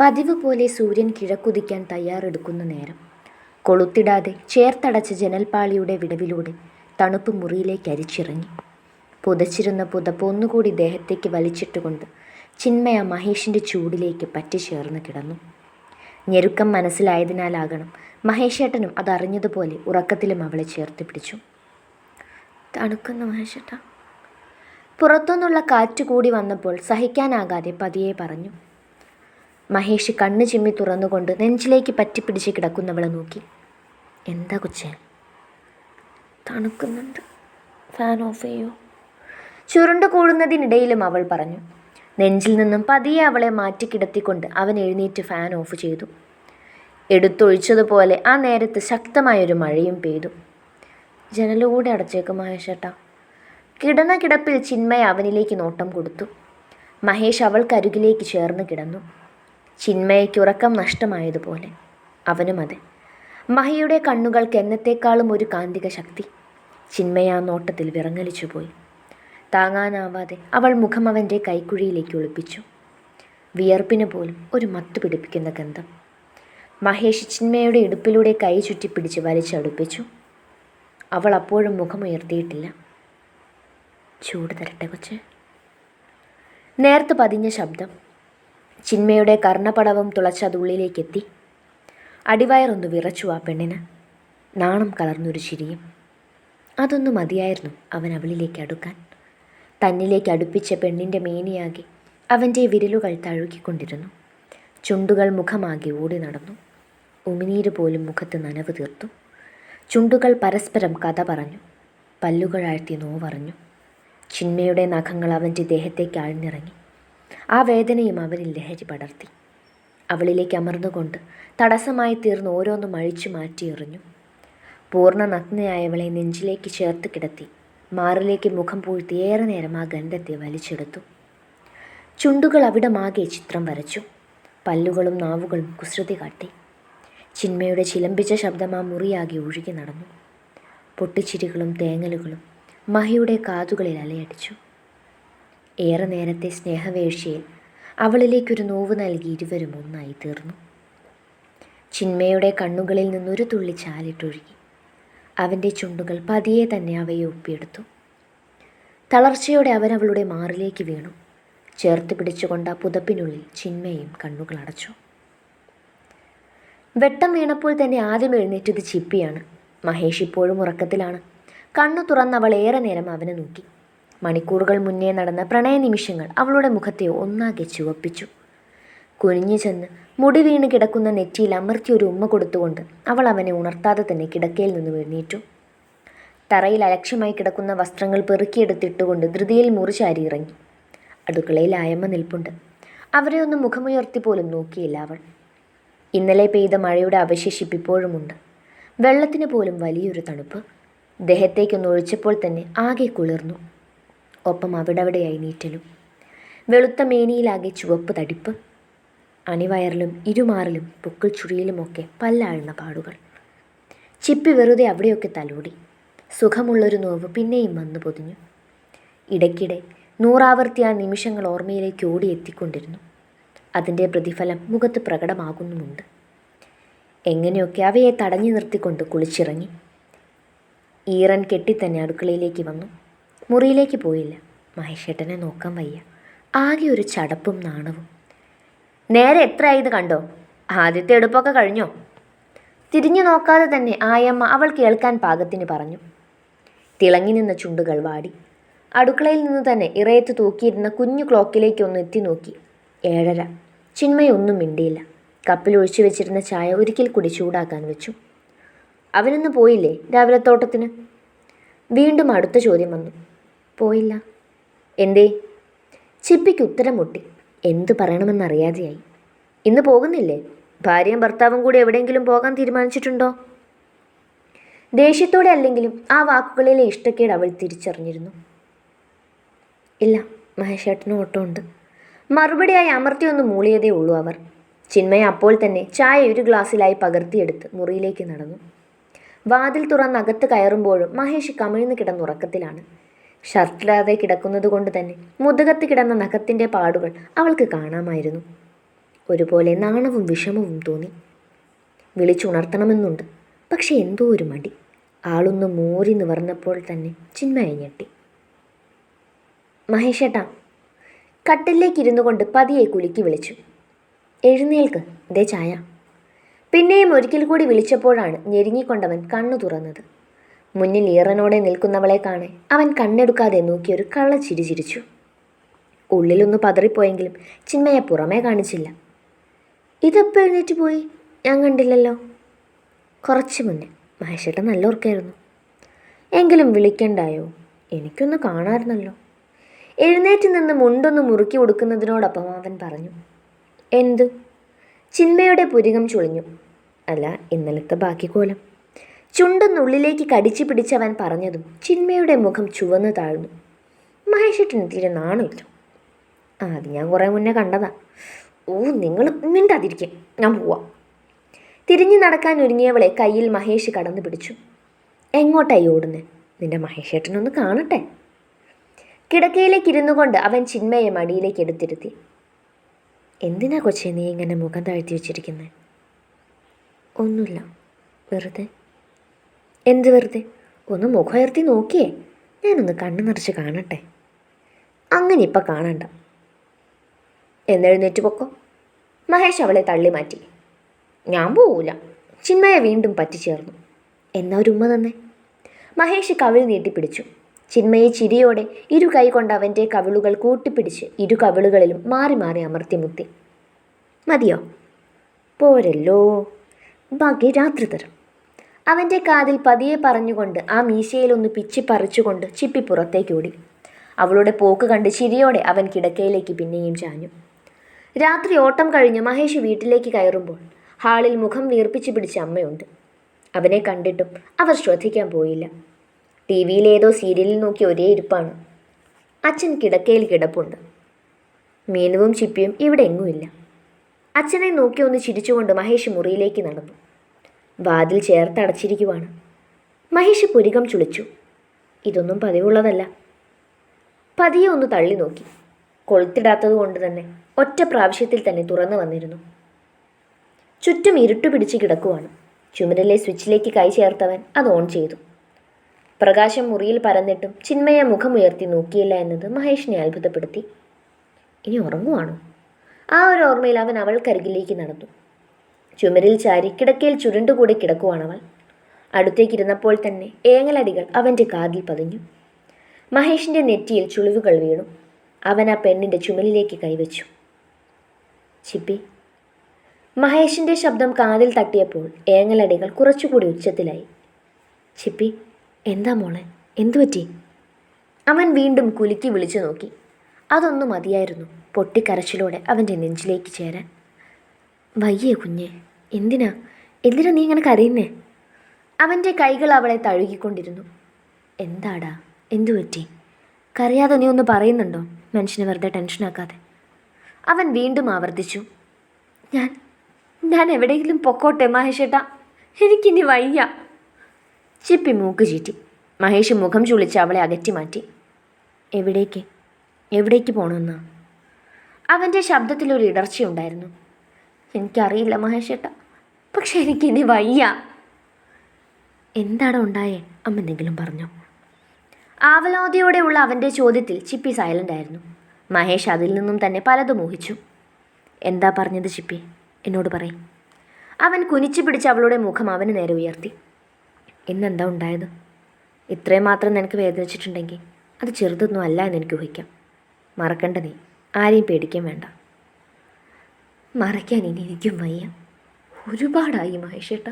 പതിവ് പോലെ സൂര്യൻ കിഴക്കുതിക്കാൻ തയ്യാറെടുക്കുന്ന നേരം. കൊളുത്തിടാതെ ചേർത്തടച്ച ജനൽപ്പാളിയുടെ വിടവിലൂടെ തണുപ്പ് മുറിയിലേക്ക് അരിച്ചിറങ്ങി. പുതച്ചിരുന്ന പുതപ്പ് ഒന്നുകൂടി ദേഹത്തേക്ക് വലിച്ചിട്ടുകൊണ്ട് ചിന്മയ മഹേഷിന്റെ ചൂടിലേക്ക് പറ്റിച്ചേർന്ന് കിടന്നു. ഞെരുക്കം മനസ്സിലായതിനാലാകണം മഹേഷേട്ടനും അതറിഞ്ഞതുപോലെ ഉറക്കത്തിലും അവളെ ചേർത്ത് പിടിച്ചു. തണുക്കുന്ന മഹേഷേട്ട. പുറത്തുനിന്നുള്ള കാറ്റ് കൂടി വന്നപ്പോൾ സഹിക്കാനാകാതെ പതിയെ പറഞ്ഞു. മഹേഷ് കണ്ണ് ചിമ്മി തുറന്നുകൊണ്ട് നെഞ്ചിലേക്ക് പറ്റിപ്പിടിച്ച് കിടക്കുന്നവളെ നോക്കി. എന്താ കൊച്ചേ? തണുക്കുന്നുണ്ട്. ഫാൻ ഓഫ് ചെയ്യൂ. ചുരുണ്ടു കൂടുന്നതിനിടയിലും അവൾ പറഞ്ഞു. നെഞ്ചിൽ നിന്നും പതിയെ അവളെ മാറ്റി കിടത്തിക്കൊണ്ട് അവൻ എഴുന്നേറ്റ് ഫാൻ ഓഫ് ചെയ്തു. എടുത്തൊഴിച്ചതുപോലെ ആ നേരത്ത് ശക്തമായൊരു മഴയും പെയ്തു. ജനലുകൂടെ അടച്ചേക്ക് മഹേഷേട്ടാ. കിടന്ന കിടപ്പിൽ ചിന്മയ അവനിലേക്ക് നോട്ടം കൊടുത്തു. മഹേഷ് അവൾക്കരികിലേക്ക് ചേർന്ന് കിടന്നു. ചിന്മയയ്ക്ക് ഉറക്കം നഷ്ടമായതുപോലെ അവനും അതെ. മഹിയുടെ കണ്ണുകൾക്ക് എന്നത്തേക്കാളും ഒരു കാന്തിക ശക്തി. ചിന്മയ ആ നോട്ടത്തിൽ വിറങ്ങലിച്ചുപോയി. താങ്ങാനാവാതെ അവൾ മുഖം അവന്റെ കൈക്കുഴിയിലേക്ക് ഒളിപ്പിച്ചു. വിയർപ്പിന് പോലും ഒരു മത്തു പിടിപ്പിക്കുന്ന ഗന്ധം. മഹേഷ് ചിന്മയുടെ ഇടുപ്പിലൂടെ കൈ ചുറ്റിപ്പിടിച്ച് വലിച്ചടുപ്പിച്ചു. അവൾ അപ്പോഴും മുഖമുയർത്തിയിട്ടില്ല. ചൂട് തരട്ടെ കൊച്ച്. നേർത്ത് പതിഞ്ഞ ശബ്ദം ചിന്മയുടെ കർണപടവം തുളച്ചതുള്ളിലേക്കെത്തി അടിവയറൊന്ന് വിറച്ചു ആ പെണ്ണിന്. നാണം കലർന്നൊരു ചിരിയും. അതൊന്നു മതിയായിരുന്നു അവൻ അവളിലേക്ക് അടുക്കാൻ. തന്നിലേക്ക് അടുപ്പിച്ച പെണ്ണിന്റെ മേനിയാകെ അവന്റെ വിരലുകൾ തഴുകിക്കൊണ്ടിരുന്നു. ചുണ്ടുകൾ മുഖമാകെ ഓടി നടന്നു. ഉമിനീര് പോലും മുഖത്ത് നനവ് തീർത്തു. ചുണ്ടുകൾ പരസ്പരം കഥ പറഞ്ഞു. പല്ലുകൾ ആഴ്ത്തി നോവറിഞ്ഞു. ചിന്മയുടെ നഖങ്ങൾ അവന്റെ ദേഹത്തേക്ക് ആഴ്ന്നിറങ്ങി. ആ വേദനയും അവനിൽ ലഹരി പടർത്തി. അവളിലേക്ക് അമർന്നുകൊണ്ട് തടസ്സമായി തീർന്ന് ഓരോന്നും അഴിച്ചു മാറ്റി എറിഞ്ഞു പൂർണ നഗ്നയായവളെ നെഞ്ചിലേക്ക് ചേർത്ത് കിടത്തി മാറിലേക്ക് മുഖം പൂഴ്ത്തി ഏറെ നേരം ആ ഗന്ധത്തെ വലിച്ചെടുത്തു. ചുണ്ടുകൾ അവിടമാകെ ചിത്രം വരച്ചു. പല്ലുകളും നാവുകളും കുസൃതി കാട്ടി. ചിന്മയുടെ ചിലമ്പിച്ച ശബ്ദം ആ മുറിയാകെ ഒഴുകി നടന്നു. പൊട്ടിച്ചിരികളും തേങ്ങലുകളും മഹിയുടെ കാതുകളിൽ അലയടിച്ചു. ഏറെ നേരത്തെ സ്നേഹവേഴ്ചയിൽ അവളിലേക്കൊരു നോവ് നൽകി ഇരുവരും ഒന്നായി തീർന്നു. ചിന്മയുടെ കണ്ണുകളിൽ നിന്നൊരു തുള്ളി ചാലിട്ടൊഴുകി. അവന്റെ ചുണ്ടുകൾ പതിയെ തന്നെ അവയെ ഒപ്പിയെടുത്തു. തളർച്ചയോടെ അവൻ അവളുടെ മാറിലേക്ക് വീണു. ചേർത്ത് പിടിച്ചുകൊണ്ട് ആ പുതപ്പിനുള്ളിൽ ചിന്മയും കണ്ണുകൾ അടച്ചു. വെട്ടം വീണപ്പോൾ തന്നെ ആദ്യം എഴുന്നേറ്റത് ചിപ്പിയാണ്. മഹേഷ് ഇപ്പോഴും ഉറക്കത്തിലാണ്. കണ്ണു തുറന്നവൾ ഏറെ നേരം അവനെ നോക്കി. മണിക്കൂറുകൾ മുന്നേ നടന്ന പ്രണയ നിമിഷങ്ങൾ അവളുടെ മുഖത്തെ ഒന്നാകെ ചുവപ്പിച്ചു. കുനിഞ്ഞു ചെന്ന് മുടി വീണ് കിടക്കുന്ന നെറ്റിയിൽ അമർത്തി ഒരു ഉമ്മ കൊടുത്തുകൊണ്ട് അവൾ അവനെ ഉണർത്താതെ തന്നെ കിടക്കയിൽ നിന്ന് എഴുന്നേറ്റു. തറയിൽ അലക്ഷ്യമായി കിടക്കുന്ന വസ്ത്രങ്ങൾ പെറുക്കിയെടുത്തിട്ടുകൊണ്ട് ധൃതിയിൽ മുറിച്ചാരി ഇറങ്ങി. അടുക്കളയിൽ ആയമ്മ നിൽപ്പുണ്ട്. അവരെ ഒന്ന് മുഖമുയർത്തി പോലും നോക്കിയില്ല അവൾ. ഇന്നലെ പെയ്ത മഴയുടെ അവശേഷിപ്പിപ്പോഴുമുണ്ട് വെള്ളത്തിന് പോലും വലിയൊരു തണുപ്പ്. ദേഹത്തേക്കൊന്ന് ഒഴിച്ചപ്പോൾ തന്നെ ആകെ കുളിർന്നു. ഒപ്പം അവിടവിടെയായി നീറ്റലും. വെളുത്ത മേനിയിലാകെ ചുവപ്പ് തടിപ്പ്. അണിവയറിലും ഇരുമാറിലും പൊക്കിൾ ചുഴിയിലുമൊക്കെ പല്ലാഴുന്ന പാടുകൾ. ചിപ്പി വെറുതെ അവിടെയൊക്കെ തലോടി. സുഖമുള്ളൊരു നോവ് പിന്നെയും വന്നു പൊതിഞ്ഞു. ഇടയ്ക്കിടെ നൂറാവർത്തി ആ നിമിഷങ്ങൾ ഓർമ്മയിലേക്ക് ഓടിയെത്തിക്കൊണ്ടിരുന്നു. അതിന്റെ പ്രതിഫലം മുഖത്ത് പ്രകടമാകുന്നുമുണ്ട്. എങ്ങനെയൊക്കെ അവയെ തടഞ്ഞു നിർത്തിക്കൊണ്ട് കുളിച്ചിറങ്ങി. ഈറൻ കെട്ടിത്തന്നെ അടുക്കളയിലേക്ക് വന്നു. മുറിയിലേക്ക് പോയില്ല. മഹേഷേട്ടനെ നോക്കാൻ വയ്യ. ആകെ ഒരു ചടപ്പും നാണവും. നേരെ എത്ര ആയത് കണ്ടോ? ആദ്യത്തെ എടുപ്പൊക്കെ കഴിഞ്ഞോ? തിരിഞ്ഞു നോക്കാതെ തന്നെ ആയമ്മ അവൾ കേൾക്കാൻ പാകത്തിന് പറഞ്ഞു. തിളങ്ങി നിന്ന ചുണ്ടുകൾ വാടി. അടുക്കളയിൽ നിന്ന് തന്നെ ഇറയത്ത് തൂക്കിയിരുന്ന കുഞ്ഞു ക്ലോക്കിലേക്ക് ഒന്ന് എത്തി നോക്കി. ഏഴര. ചിന്മയൊന്നും മിണ്ടിയില്ല. കപ്പിൽ ഒഴിച്ചു വെച്ചിരുന്ന ചായ ഒരിക്കൽ കൂടി ചൂടാക്കാൻ വെച്ചു. അവനൊന്ന് പോയില്ലേ രാവിലെ തോട്ടത്തിന് വീണ്ടും അടുത്ത ചോദ്യം വന്നു. പോയില്ല. എന്തേ? ചിപ്പിക്ക് ഉത്തരം മുട്ടി എന്തു പറയണമെന്നറിയാതെയായി ഇന്ന് പോകുന്നില്ലേ? ഭാര്യയും ഭർത്താവും കൂടി എവിടെയെങ്കിലും പോകാൻ തീരുമാനിച്ചിട്ടുണ്ടോ? ദേഷ്യത്തോടെ അല്ലെങ്കിലും ആ വാക്കുകളിലെ ഇഷ്ടക്കേട് അവൾ തിരിച്ചറിഞ്ഞിരുന്നു. ഇല്ല മഹേഷേട്ടന് ഓട്ടമുണ്ട്. മറുപടിയായി അമർത്തി ഒന്ന് മൂളിയതേ ഉള്ളൂ അവർ. ചിന്മയ അപ്പോൾ തന്നെ ചായ ഒരു ഗ്ലാസ്സിലായി പകർത്തിയെടുത്ത് മുറിയിലേക്ക് നടന്നു. വാതിൽ തുറന്ന് അകത്ത് കയറുമ്പോഴും മഹേഷ് കമിഴ്ന്ന് കിടന്നുറക്കത്തിലാണ് ഷർട്ടില്ലാതെ കിടക്കുന്നത് കൊണ്ട് തന്നെ മുതുകത്ത് കിടന്ന നഖത്തിന്റെ പാടുകൾ അവൾക്ക് കാണാമായിരുന്നു. ഒരുപോലെ നാണവും വിഷമവും തോന്നി. വിളിച്ചുണർത്തണമെന്നുണ്ട്. പക്ഷെ എന്തോ ഒരു മടി. ആളൊന്ന് മോറി നിവർന്നപ്പോൾ തന്നെ ചിന്മയെ ഞെട്ടി. മഹേഷേട്ടാ കട്ടിലേക്ക് ഇരുന്നു കൊണ്ട് പതിയെ കുലുക്കി വിളിച്ചു. എഴുന്നേൽക്ക് ദേ ചായ. പിന്നെയും ഒരിക്കൽ കൂടി വിളിച്ചപ്പോഴാണ് ഞെരുങ്ങിക്കൊണ്ടവൻ കണ്ണു തുറന്നത്. മുന്നിൽ ഈറനോടെ നിൽക്കുന്നവളെ കാണെ അവൻ കണ്ണെടുക്കാതെ നോക്കിയൊരു കള്ളച്ചിരി ചിരിച്ചു. ഉള്ളിലൊന്ന് പതറിപ്പോയെങ്കിലും ചിന്മയെ പുറമേ കാണിച്ചില്ല. ഇതെപ്പോൾ എഴുന്നേറ്റ് പോയി? ഞാൻ കണ്ടില്ലല്ലോ. കുറച്ച് മുന്നേ മഹേഷേട്ടൻ നല്ല ഓർക്കായിരുന്നു എങ്കിലും വിളിക്കണ്ടായോ? എനിക്കൊന്ന് കാണാമായിരുന്നല്ലോ. എഴുന്നേറ്റ് നിന്ന് മുണ്ടൊന്ന് മുറുക്കി കൊടുക്കുന്നതിനോടൊപ്പം അവൻ പറഞ്ഞു എന്ത്? ചിന്മയുടെ പുരികം ചുളിഞ്ഞു. അല്ല ഇന്നലത്തെ ബാക്കി കോലം. ചുണ്ടൊന്നുള്ളിലേക്ക് കടിച്ചു പിടിച്ചവൻ പറഞ്ഞതും ചിന്മയുടെ മുഖം ചുവന്നു താഴ്ന്നു. മഹേഷേട്ടന് തീരെ നാണമില്ല. ആ അത് ഞാൻ കുറേ മുന്നേ കണ്ടതാ. ഓ നിങ്ങൾ മിണ്ടാതിരിക്കും. ഞാൻ പോവാം. തിരിഞ്ഞു നടക്കാൻ ഒരുങ്ങിയവളെ കയ്യിൽ മഹേഷ് കടന്നു പിടിച്ചു. എങ്ങോട്ടായി ഓടുന്നേ? നിന്റെ മഹേഷേട്ടനൊന്ന് കാണട്ടെ. കിടക്കയിലേക്ക് ഇരുന്നു കൊണ്ട് അവൻ ചിന്മയെ മടിയിലേക്ക് എടുത്തിരുത്തി. എന്തിനാ കൊച്ചേ നീ ഇങ്ങനെ മുഖം താഴ്ത്തി വെച്ചിരിക്കുന്നത് ഒന്നുമില്ല. വെറുതെ എന്ത് വെറുതെ? ഒന്ന് മുഖമുയർത്തി നോക്കിയേ. ഞാനൊന്ന് കണ്ണു നിറച്ച് കാണട്ടെ. അങ്ങനെ ഇപ്പം കാണണ്ട. എന്നെഴുന്നേറ്റ് പൊക്കോ. മഹേഷ് അവളെ തള്ളി മാറ്റി. ഞാൻ പോവില്ല ചിന്മയെ വീണ്ടും പറ്റിച്ചേർന്നു. എന്നാ ഒരു ഉമ്മ തന്നെ? മഹേഷ് കവിൾ നീട്ടിപ്പിടിച്ചു ചിന്മയെ ചിരിയോടെ ഇരു കൈ കൊണ്ട് അവന്റെ കവിളുകൾ കൂട്ടിപ്പിടിച്ച് ഇരു കവിളുകളിലും മാറി മാറി അമർത്തി മുത്തി. മതിയോ? പോരല്ലോ. ബാക്കി രാത്രി തരം. അവന്റെ കാതിൽ പതിയെ പറഞ്ഞുകൊണ്ട് ആ മീശയിലൊന്ന് പിച്ചി പറിച്ചുകൊണ്ട് ചിപ്പി പുറത്തേക്കോടി അവളുടെ പോക്ക് കണ്ട് ചിരിയോടെ അവൻ കിടക്കയിലേക്ക് പിന്നെയും ചാഞ്ഞു. രാത്രി ഓട്ടം കഴിഞ്ഞ് മഹേഷ് വീട്ടിലേക്ക് കയറുമ്പോൾ ഹാളിൽ മുഖം വീർപ്പിച്ചു പിടിച്ച അമ്മയുണ്ട്. അവനെ കണ്ടിട്ടും അവർ ശ്രദ്ധിക്കാൻ പോയില്ല. ടി വിയിലേതോ സീരിയലിൽ നോക്കി ഒരേ ഇരിപ്പാണ്. അച്ഛൻ കിടക്കയിൽ കിടപ്പുണ്ട്. മീനുവും ചിപ്പിയും ഇവിടെ എങ്ങുമില്ല അച്ഛനെ നോക്കി ഒന്ന് ചിരിച്ചുകൊണ്ട് മഹേഷ് മുറിയിലേക്ക് നടന്നു. വാതിൽ ചേർത്തടച്ചിരിക്കുവാണ്. മഹേഷ് പുരികം ചുളിച്ചു. ഇതൊന്നും പതിവുള്ളതല്ല. പതിയെ ഒന്ന് തള്ളി നോക്കി. കൊളുത്തിടാത്തത് കൊണ്ട് തന്നെ ഒറ്റ പ്രാവശ്യത്തിൽ തന്നെ തുറന്നു വന്നിരുന്നു. ചുറ്റും ഇരുട്ടു പിടിച്ച് കിടക്കുവാണ്. ചുമരിലെ സ്വിച്ചിലേക്ക് കൈ ചേർത്തവൻ അത് ഓൺ ചെയ്തു. പ്രകാശം മുറിയിൽ പരന്നിട്ടും ചിന്മയ മുഖമുയർത്തി നോക്കിയില്ല എന്നത് മഹേഷിനെ അത്ഭുതപ്പെടുത്തി. ഇനി ഉറങ്ങുവാണോ? ആ ഒരു ഓർമ്മയിൽ അവൻ അവൾക്കരികിലേക്ക് നടന്നു. ചുമരിൽ ചാരി കിടക്കയിൽ ചുരുണ്ടുകൂടി കിടക്കുവാണവൾ. അടുത്തേക്കിരുന്നപ്പോൾ തന്നെ ഏങ്ങലടികൾ അവന്റെ കാതിൽ പതിഞ്ഞു. മഹേഷിന്റെ നെറ്റിയിൽ ചുളിവുകൾ വീണു. അവൻ ആ പെണ്ണിന്റെ ചുമലിലേക്ക് കൈവച്ചു. ചിപ്പി മഹേഷിന്റെ ശബ്ദം കാതിൽ തട്ടിയപ്പോൾ ഏങ്ങലടികൾ കുറച്ചുകൂടി ഉച്ചത്തിലായി. ചിപ്പി എന്താ മോളെ? എന്തുപറ്റി? അവൻ വീണ്ടും കുലുക്കി വിളിച്ചു നോക്കി. അതൊന്നും മതിയായിരുന്നു പൊട്ടിക്കരച്ചിലൂടെ അവന്റെ നെഞ്ചിലേക്ക് ചേരാൻ. വയ്യേ കുഞ്ഞെ എന്തിനാ? എന്തിനാ നീ ഇങ്ങനെ കരയുന്നേ? അവന്റെ കൈകൾ അവളെ തഴുകിക്കൊണ്ടിരുന്നു. എന്താടാ? എന്തു പറ്റി? കരയാതെ നീ ഒന്ന് പറയുന്നുണ്ടോ? മനുഷ്യനെ വെറുതെ ടെൻഷനാക്കാതെ അവൻ വീണ്ടും ആവർത്തിച്ചു. ഞാൻ ഞാൻ എവിടെയെങ്കിലും പൊക്കോട്ടെ മഹേഷേട്ടാ? എനിക്കിനി വയ്യ. ചിപ്പി മൂക്ക് ചീറ്റി. മഹേഷ് മുഖം ചുളിച്ച് അവളെ അകറ്റി മാറ്റി. എവിടേക്ക്? എവിടേക്ക് പോകണമെന്നാ അവന്റെ ശബ്ദത്തിലൊരു ഇടർച്ചയുണ്ടായിരുന്നു. എനിക്കറിയില്ല മഹേഷേട്ട. പക്ഷെ എനിക്കിനി വയ്യ. എന്താണ് ഉണ്ടായേ? അമ്മ എന്തെങ്കിലും പറഞ്ഞോ? ആവലോതിയോടെയുള്ള അവന്റെ ചോദ്യത്തിൽ ചിപ്പി സൈലന്റ് ആയിരുന്നു. മഹേഷ് അതിൽ നിന്നും തന്നെ പലതും ഊഹിച്ചു. എന്താ പറഞ്ഞത് ചിപ്പി? എന്നോട് പറയും. അവൻ കുനിച്ചു പിടിച്ച് അവളുടെ മുഖം അവന് നേരെ ഉയർത്തി. ഇന്നെന്താ ഉണ്ടായത്? ഇത്രയും മാത്രം നിനക്ക് വേദനിച്ചിട്ടുണ്ടെങ്കിൽ അത് ചെറുതൊന്നും അല്ല എന്ന് എനിക്ക് ഊഹിക്കാം. മറക്കണ്ട നീ. ആരെയും പേടിക്കാൻ വേണ്ട. മറയ്ക്കാൻ ഇനി എനിക്കും വയ്യ. ഒരുപാടായി മഹേഷേട്ട.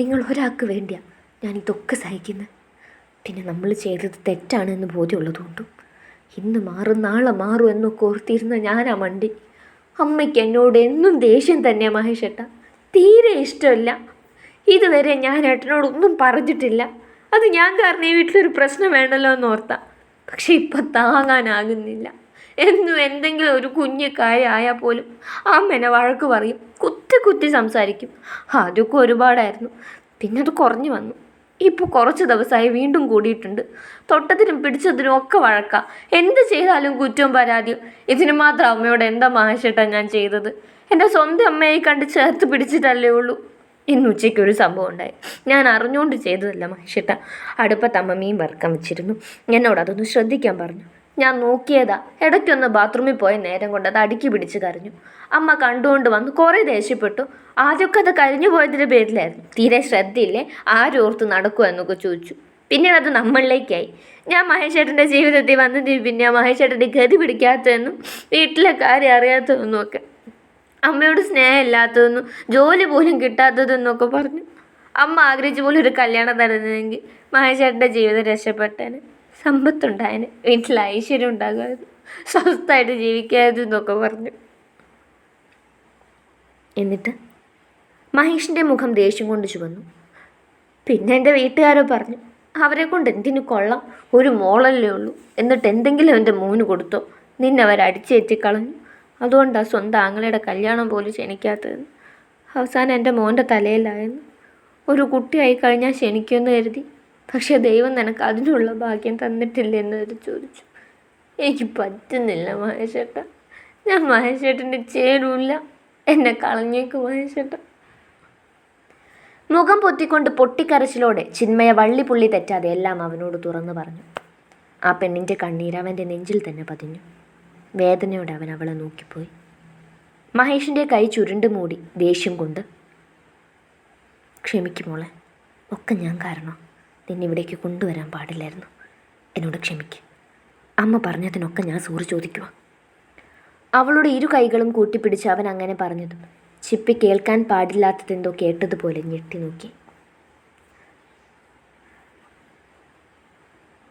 നിങ്ങൾ ഒരാൾക്ക് വേണ്ടിയാ ഞാൻ ഇതൊക്കെ സഹിക്കുന്നത് പിന്നെ നമ്മൾ ചെയ്തത് തെറ്റാണെന്ന് ബോധ്യമുള്ളതുകൊണ്ടും ഇന്ന് മാറും നാളെ മാറും എന്നൊക്കെ ഓർത്തിരുന്ന ഞാനാ മണ്ടി. അമ്മയ്ക്ക് എന്നോട് എന്നും ദേഷ്യം തന്നെയാണ് മഹേഷേട്ട. തീരെ ഇഷ്ടമല്ല. ഇതുവരെ ഞാൻ ഏട്ടനോടൊന്നും പറഞ്ഞിട്ടില്ല. അത് ഞാൻ കാരണം ഈ വീട്ടിലൊരു പ്രശ്നം വേണമല്ലോ എന്ന് ഓർത്താ. പക്ഷെ ഇപ്പം താങ്ങാനാകുന്നില്ല. എന്നും എന്തെങ്കിലും ഒരു കുഞ്ഞു കാര്യമായാൽ പോലും അമ്മേനെ വഴക്ക് പറയും കുത്തി കുത്തി സംസാരിക്കും. അതൊക്കെ ഒരുപാടായിരുന്നു. പിന്നെ അത് കുറഞ്ഞു വന്നു. ഇപ്പോൾ കുറച്ച് ദിവസമായി വീണ്ടും കൂടിയിട്ടുണ്ട്. തൊട്ടത്തിനും പിടിച്ചതിനും ഒക്കെ വഴക്കാം. എന്ത് ചെയ്താലും കുറ്റവും പരാതിയും. ഇതിന് മാത്രം അമ്മയോട് എന്താ മഹേഷേട്ടാ ഞാൻ ചെയ്തത്? എന്റെ സ്വന്തം അമ്മയെ കണ്ട് ചേർത്ത് പിടിച്ചിട്ടല്ലേ ഉള്ളൂ. ഇന്ന് ഉച്ചയ്ക്ക് ഒരു സംഭവം ഉണ്ടായി. ഞാൻ അറിഞ്ഞുകൊണ്ട് ചെയ്തതല്ല മഹേഷേട്ട അടുപ്പത്ത് അമ്മമ്മയും വറുക്കാൻ വെച്ചിരുന്നു. എന്നോട് അതൊന്ന് ശ്രദ്ധിക്കാൻ പറഞ്ഞു. ഞാൻ നോക്കിയതാ. ഇടയ്ക്കൊന്ന് ബാത്റൂമിൽ പോയ നേരം കൊണ്ട് അത് അടുക്കി പിടിച്ച് കരഞ്ഞു. അമ്മ കണ്ടുകൊണ്ട് വന്ന് കുറേ ദേഷ്യപ്പെട്ടു. ആദ്യമൊക്കെ അത് കരിഞ്ഞു പോയതിന്റെ പേരിലായിരുന്നു. തീരെ ശ്രദ്ധയില്ലേ? ആരോർത്ത് നടക്കുമോ എന്നൊക്കെ ചോദിച്ചു. പിന്നീട് അത് നമ്മളിലേക്കായി. ഞാൻ മഹേഷേട്ടന്റെ ജീവിതത്തിൽ വന്നതിന് പിന്നെ മഹേഷേട്ടന്റെ ഗതി പിടിക്കാത്തതെന്നും വീട്ടിലെ കാര്യം അറിയാത്തതെന്നും ഒക്കെ. അമ്മയോട് സ്നേഹമില്ലാത്തതെന്നും ജോലി പോലും കിട്ടാത്തതെന്നൊക്കെ പറഞ്ഞു. അമ്മ ആഗ്രഹിച്ച പോലെ ഒരു കല്യാണം തരുന്നതെങ്കിൽ മഹേഷേട്ടന്റെ ജീവിതം രക്ഷപ്പെട്ടേനെ. സമ്പത്തുണ്ടായേനെ വീട്ടിൽ ഐശ്വര്യം ഉണ്ടാകുമായിരുന്നു സ്വസ്ഥമായിട്ട് ജീവിക്കാമായിരുന്നു എന്നൊക്കെ പറഞ്ഞു. എന്നിട്ട് മഹേഷിന്റെ മുഖം ദേഷ്യം കൊണ്ട് ചുവന്നു. പിന്നെ എന്റെ വീട്ടുകാരോ പറഞ്ഞു അവരെ കൊണ്ട് എന്തിനു കൊള്ളാം? ഒരു മോളല്ലേ ഉള്ളൂ. എന്നിട്ട് എന്തെങ്കിലും എന്റെ മോന് കൊടുത്തോ? നിന്നെ അവർ അതുകൊണ്ടാണ് സ്വന്തം ആങ്ങളയുടെ കല്യാണം പോലും ക്ഷണിക്കാത്തതെന്ന്. അവസാനം എന്റെ മോന്റെ തലയിലായെന്ന്. ഒരു കുട്ടിയായി കഴിഞ്ഞാൽ ക്ഷണിക്കുമെന്ന് കരുതി. പക്ഷേ ദൈവം നിനക്ക് അതിനുള്ള ഭാഗ്യം തന്നിട്ടില്ല എന്ന് അവർ ചോദിച്ചു. എനിക്ക് പറ്റുന്നില്ല മഹേഷേട്ട ഞാൻ മഹേഷേട്ടന്റെ ചേരൂല്ല എന്നെ കളഞ്ഞേക്ക് മഹേഷേട്ട മുഖം പൊത്തിക്കൊണ്ട് പൊട്ടിക്കരച്ചിലോടെ ചിന്മയ വള്ളിപ്പുള്ളി തെറ്റാതെ എല്ലാം അവനോട് തുറന്നു പറഞ്ഞു. ആ പെണ്ണിന്റെ കണ്ണീര് അവന്റെ നെഞ്ചിൽ തന്നെ പതിഞ്ഞു. വേദനയോടെ അവൻ അവളെ നോക്കിപ്പോയി. മഹേഷിന്റെ കൈ ചുരുണ്ട് മൂടി ദേഷ്യം കൊണ്ട് ക്ഷമിക്കുമോളെ ഒക്കെ ഞാൻ കാരണം നിന്നെ ഇവിടേക്ക് കൊണ്ടുവരാൻ പാടില്ലായിരുന്നു. എന്നോട് ക്ഷമിക്ക്. അമ്മ പറഞ്ഞതിനൊക്കെ ഞാൻ സൂറി ചോദിക്കുക അവളുടെ ഇരു കൈകളും കൂട്ടിപ്പിടിച്ച് അവൻ അങ്ങനെ പറഞ്ഞതും ചിപ്പി കേൾക്കാൻ പാടില്ലാത്തതെന്തോ കേട്ടതുപോലെ ഞെട്ടി നോക്കി.